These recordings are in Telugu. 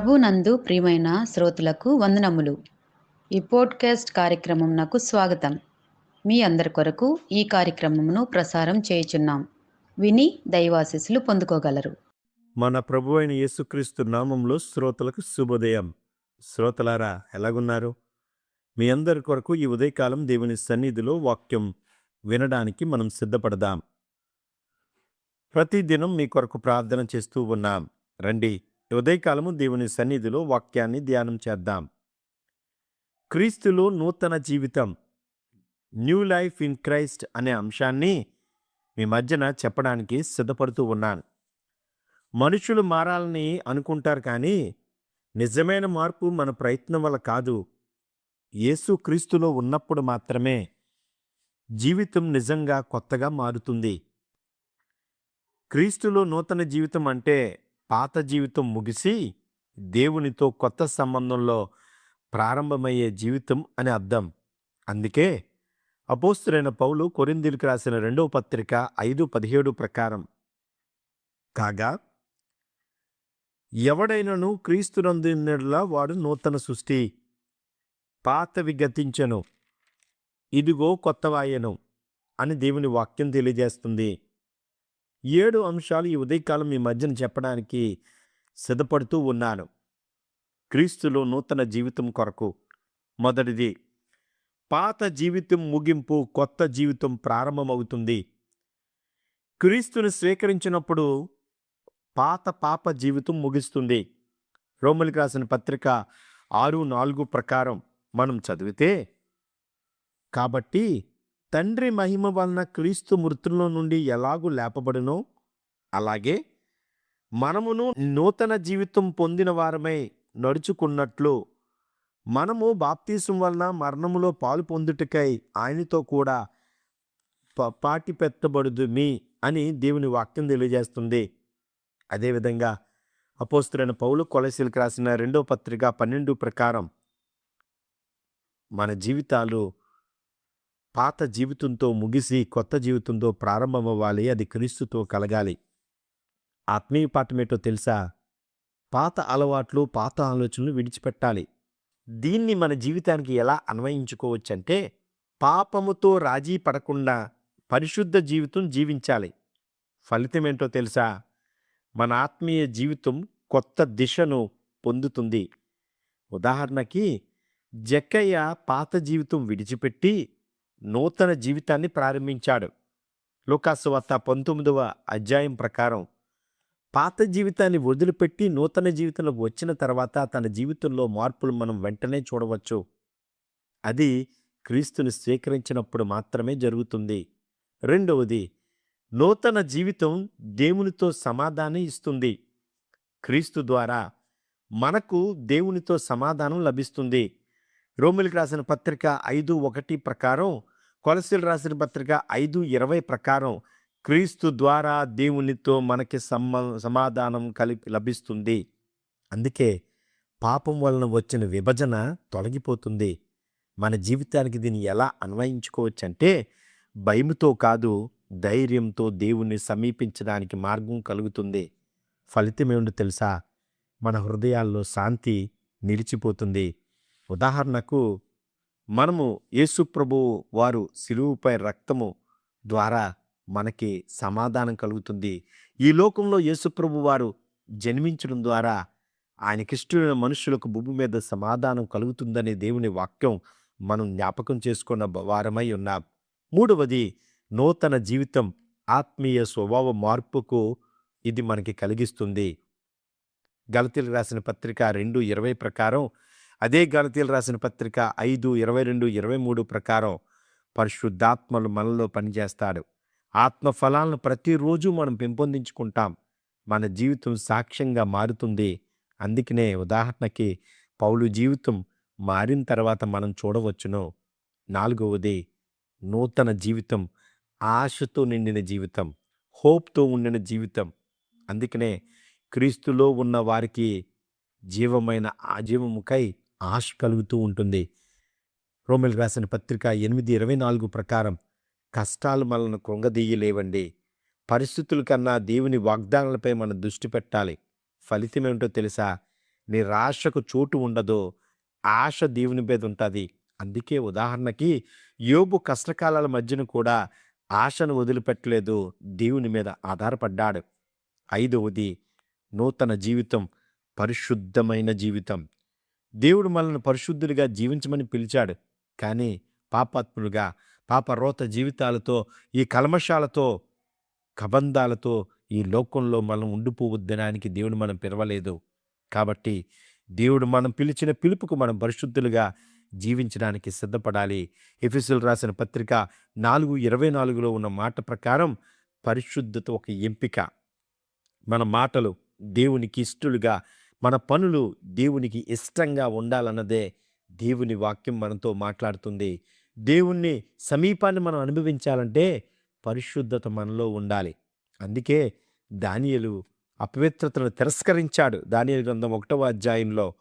ప్రభునందు ప్రియమైన శ్రోతలకు వందనములు. ఈ పోడ్కాస్ట్ కార్యక్రమం నాకు స్వాగతం. మీ అందరి కొరకు ఈ కార్యక్రమమును ప్రసారం చేయుచున్నాం. విని దైవాశిస్సులు పొందుకోగలరు. మన ప్రభు అయిన యేసుక్రీస్తు నామంలో శ్రోతలకు శుభోదయం. శ్రోతలారా ఎలాగున్నారు? మీ అందరి కొరకు ఈ ఉదయకాలం దేవుని సన్నిధిలో వాక్యం వినడానికి మనం సిద్ధపడదాం. ప్రతిదినం మీ కొరకు ప్రార్థన చేస్తూ ఉన్నాం. రండి ఉదయకాలము దేవుని సన్నిధిలో వాక్యాన్ని ధ్యానం చేద్దాం. క్రీస్తులో నూతన జీవితం న్యూ లైఫ్ ఇన్ క్రైస్ట్ అనే అంశాన్ని మీ మధ్యన చెప్పడానికి సిద్ధపడుతూ ఉన్నాను. మనుషులు మారాలని అనుకుంటారు కానీ నిజమైన మార్పు మన ప్రయత్నం వల్ల కాదు. యేసు క్రీస్తులో ఉన్నప్పుడు మాత్రమే జీవితం నిజంగా కొత్తగా మారుతుంది. క్రీస్తులో నూతన జీవితం అంటే పాత జీవితం ముగిసి దేవునితో కొత్త సంబంధంలో ప్రారంభమయ్యే జీవితం అని అర్థం. అందుకే అపోస్తులైన పౌలు కొరిందీలకు రాసిన రెండవ పత్రిక ఐదు పదిహేడు ప్రకారం కాగా ఎవడైనను క్రీస్తునందులా వాడు నూతన సృష్టి పాతవి గతించను. ఇదిగో కొత్తవాయను అని దేవుని వాక్యం తెలియజేస్తుంది. ఏడు అంశాలు ఈ ఉదయకాలం మీ మధ్యన చెప్పడానికి సిద్ధపడుతూ ఉన్నాను. క్రీస్తులో నూతన జీవితం కొరకు మొదటిది పాత జీవితం ముగింపు కొత్త జీవితం ప్రారంభమవుతుంది. క్రీస్తుని స్వీకరించినప్పుడు పాత పాప జీవితం ముగిస్తుంది. రోమలికి రాసిన పత్రిక ఆరు నాలుగు ప్రకారం మనం చదివితే కాబట్టి తండ్రి మహిమ వలన క్రీస్తు మృతుల్లో నుండి ఎలాగూ లేపబడునో అలాగే మనమును నూతన జీవితం పొందిన వారమై నడుచుకున్నట్లు మనము బాప్తీసం వలన మరణములో పాలు పొందుటకై ఆయనతో కూడా ప- పాటి పెట్టబడదు మీ అని దేవుని వాక్యం తెలియజేస్తుంది. అదేవిధంగా అపోస్తులైన పౌలు కొలసీలకు రాసిన రెండో పత్రిక పన్నెండు ప్రకారం మన జీవితాలు పాత జీవితంతో ముగిసి కొత్త జీవితంతో ప్రారంభమవ్వాలి. అది క్రీస్తుతో కలగాలి. ఆత్మీయ పాఠమేటో తెలుసా? పాత అలవాట్లు పాత ఆలోచనలు విడిచిపెట్టాలి. దీన్ని మన జీవితానికి ఎలా అన్వయించుకోవచ్చంటే పాపముతో రాజీ పడకుండా పరిశుద్ధ జీవితం జీవించాలి. ఫలితం ఏంటో తెలుసా? మన ఆత్మీయ జీవితం కొత్త దిశను పొందుతుంది. ఉదాహరణకి జక్కయ్య పాత జీవితం విడిచిపెట్టి నూతన జీవితాన్ని ప్రారంభించాడు. లోకాసు వార్త పంతొమ్మిదవ అధ్యాయం ప్రకారం పాత జీవితాన్ని వదిలిపెట్టి నూతన జీవితంలో వచ్చిన తర్వాత తన జీవితంలో మార్పులు మనం వెంటనే చూడవచ్చు. అది క్రీస్తుని స్వీకరించినప్పుడు మాత్రమే జరుగుతుంది. రెండవది నూతన జీవితం దేవునితో సమాధానం ఇస్తుంది. క్రీస్తు ద్వారా మనకు దేవునితో సమాధానం లభిస్తుంది. రోమిలికి రాసిన పత్రిక ఐదు ఒకటి ప్రకారం కొలసీలు రాసిన పత్రిక ఐదు ఇరవై ప్రకారం క్రీస్తు ద్వారా దేవునితో మనకి సమ్మ సమాధానం కలిపి లభిస్తుంది. అందుకే పాపం వలన వచ్చిన విభజన తొలగిపోతుంది. మన జీవితానికి దీన్ని ఎలా అన్వయించుకోవచ్చు అంటే భయముతో కాదు ధైర్యంతో దేవుణ్ణి సమీపించడానికి మార్గం కలుగుతుంది. ఫలితం ఏమిటో తెలుసా? మన హృదయాల్లో శాంతి నిలిచిపోతుంది. ఉదాహరణకు మనము యేసు వారు సిలువుపై రక్తము ద్వారా మనకి సమాధానం కలుగుతుంది. ఈ లోకంలో యేసుప్రభు వారు జన్మించడం ద్వారా ఆయనకిష్టమైన మనుషులకు భూమి మీద సమాధానం కలుగుతుందనే దేవుని వాక్యం మనం జ్ఞాపకం చేసుకున్న వారమై ఉన్నాం. మూడవది నూతన జీవితం ఆత్మీయ స్వభావ మార్పుకు ఇది మనకి కలిగిస్తుంది. గలతీలు రాసిన పత్రిక రెండు ఇరవై ప్రకారం అదే గలతీలు రాసిన పత్రిక ఐదు ఇరవై రెండు ఇరవై మూడు ప్రకారం పరిశుద్ధాత్మలు మనలో పనిచేస్తాడు. ఆత్మ ఫలాలను ప్రతిరోజు మనం పెంపొందించుకుంటాం. మన జీవితం సాక్ష్యంగా మారుతుంది. అందుకనే ఉదాహరణకి పౌలు జీవితం మారిన తర్వాత మనం చూడవచ్చును. నాలుగవది నూతన జీవితం ఆశతో నిండిన జీవితం హోప్తో ఉండిన జీవితం. అందుకనే క్రీస్తులో ఉన్న వారికి జీవమైన ఆజీవముకై ఆశ కలుగుతూ ఉంటుంది. రోమిల్ రాసిన పత్రిక ఎనిమిది ఇరవై నాలుగు ప్రకారం కష్టాలు మనల్ని కృంగదీయలేవండి. పరిస్థితుల కన్నా దేవుని వాగ్దానాలపై మనం దృష్టి పెట్టాలి. ఫలితం ఏమిటో తెలుసా? నిరాశకు చోటు ఉండదో. ఆశ దేవుని మీద ఉంటుంది. అందుకే ఉదాహరణకి యోబు కష్టకాలాల మధ్యన కూడా ఆశను వదిలిపెట్టలేదు. దేవుని మీద ఆధారపడ్డాడు. ఐదవది నూతన జీవితం పరిశుద్ధమైన జీవితం. దేవుడు మనల్ని పరిశుద్ధులుగా జీవించమని పిలిచాడు. కానీ పాపాత్ములుగా పాపరోత జీవితాలతో ఈ కల్మషాలతో కబంధాలతో ఈ లోకంలో మనం ఉండిపోవద్దనానికి దేవుడు మనం పిలవలేదు. కాబట్టి దేవుడు మనం పిలిచిన పిలుపుకు మనం పరిశుద్ధులుగా జీవించడానికి సిద్ధపడాలి. ఎఫిసులు రాసిన పత్రిక నాలుగు ఇరవై నాలుగులో ఉన్న మాట ప్రకారం పరిశుద్ధత ఒక ఎంపిక. మన మాటలు దేవునికి ఇష్టలుగా మన పనులు దేవునికి ఇష్టంగా ఉండాలన్నదే దేవుని వాక్యం మనతో మాట్లాడుతుంది. దేవుణ్ణి సమీపాన్ని మనం అనుభవించాలంటే పరిశుద్ధత మనలో ఉండాలి. అందుకే దానియలు అపవిత్రతను తిరస్కరించాడు. దానియలు గ్రంథం ఒకటవ అధ్యాయంలో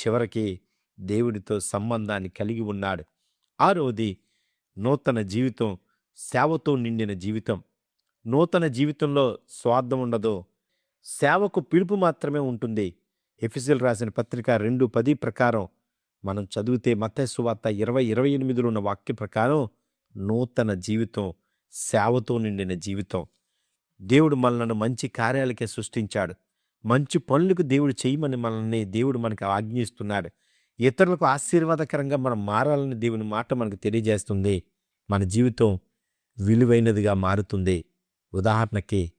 చివరికి దేవుడితో సంబంధాన్ని కలిగి ఉన్నాడు. ఆరోది నూతన జీవితం సేవతో నిండిన జీవితం. నూతన జీవితంలో స్వార్థం ఉండదు. సేవకు పిలుపు మాత్రమే ఉంటుంది. ఎఫిసిల్ రాసిన పత్రిక రెండు పది ప్రకారం మనం చదివితే మతేశ్వార్త ఇరవై ఇరవై ఎనిమిదిలో ఉన్న వాక్య ప్రకారం నూతన జీవితం సేవతో నిండిన జీవితం. దేవుడు మనల్ని మంచి కార్యాలకే సృష్టించాడు. మంచి పనులకు దేవుడు చేయమని మనల్ని దేవుడు మనకు ఆజ్ఞిస్తున్నాడు. ఇతరులకు ఆశీర్వాదకరంగా మనం మారాలని దేవుని మాట మనకు తెలియజేస్తుంది. మన జీవితం విలువైనదిగా మారుతుంది. ఉదాహరణకి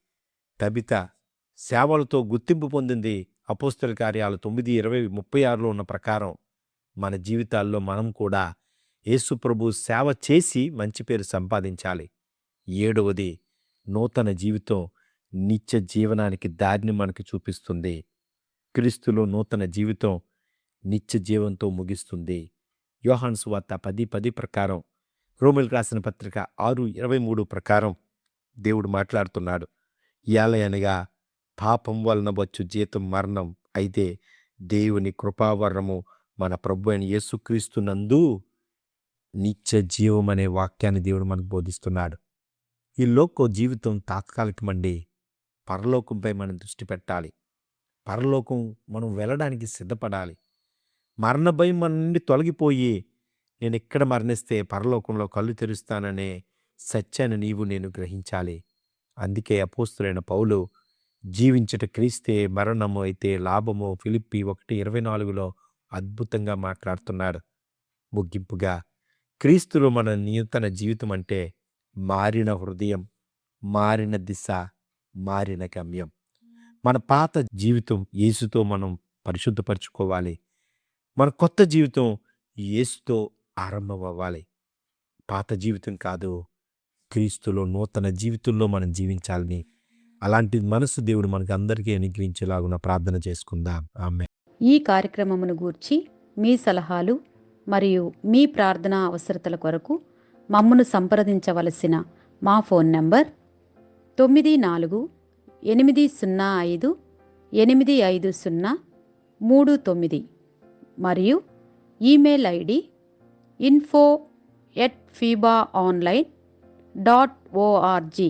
తబిత సేవలతో గుర్తింపు పొందింది అపోస్తల కార్యాలు తొమ్మిది ఇరవై ముప్పై ఆరులో ఉన్న ప్రకారం. మన జీవితాల్లో మనం కూడా యేసుప్రభు సేవ చేసి మంచి పేరు సంపాదించాలి. ఏడవది నూతన జీవితం నిత్య జీవనానికి దారిని మనకి చూపిస్తుంది. క్రీస్తులో నూతన జీవితం నిత్య జీవంతో ముగిస్తుంది. యోహాన్స్ వార్త పది పది ప్రకారం రోమిల్ రాసిన పత్రిక ఆరు ఇరవై మూడు ప్రకారం దేవుడు మాట్లాడుతున్నాడు. ఏలయనగా పాపం వలన వచ్చు జీతం మరణం అయితే దేవుని కృపావరము మన ప్రభు అయిన యేసుక్రీస్తునందు నిత్య జీవం అనే వాక్యాన్ని దేవుడు మనకు బోధిస్తున్నాడు. ఈ లోకో జీవితం తాత్కాలికమండి. పరలోకంపై మనం దృష్టి పెట్టాలి. పరలోకం మనం వెళ్ళడానికి సిద్ధపడాలి. మరణ భయం మన నుండి తొలగిపోయి నేను ఎక్కడ మరణిస్తే పరలోకంలో కళ్ళు తెరుస్తాననే సత్యాన్ని నీవు నేను గ్రహించాలి. అందుకే అపోస్తులైన పౌలు జీవించట క్రీస్తే మరణము అయితే లాభము. ఫిలిప్పి ఒకటి ఇరవై నాలుగులో అద్భుతంగా మాట్లాడుతున్నారు. ముగింపుగా క్రీస్తులో మన నూతన జీవితం అంటే మారిన హృదయం మారిన దిశ మారిన గమ్యం. మన పాత జీవితం యేసుతో మనం పరిశుద్ధపరచుకోవాలి. మన కొత్త జీవితం యేసుతో ఆరంభం అవ్వాలి పాత జీవితం కాదు క్రీస్తులో నూతన జీవితంలో మనం జీవించాలని అలాంటి మనసు దేవుడు మనకు అందరికీ అనుగ్రహించేలాగున ప్రార్థన చేసుకుందాం. ఆమె ఈ కార్యక్రమమును గూర్చి మీ సలహాలు మరియు మీ ప్రార్థనా అవసరతల కొరకు మమ్మను సంప్రదించవలసిన మా ఫోన్ నంబర్ తొమ్మిది నాలుగు ఎనిమిది సున్నా ఐదు ఎనిమిది ఐదు సున్నా మూడు తొమ్మిది మరియు email ID info at FIBA online dot ORG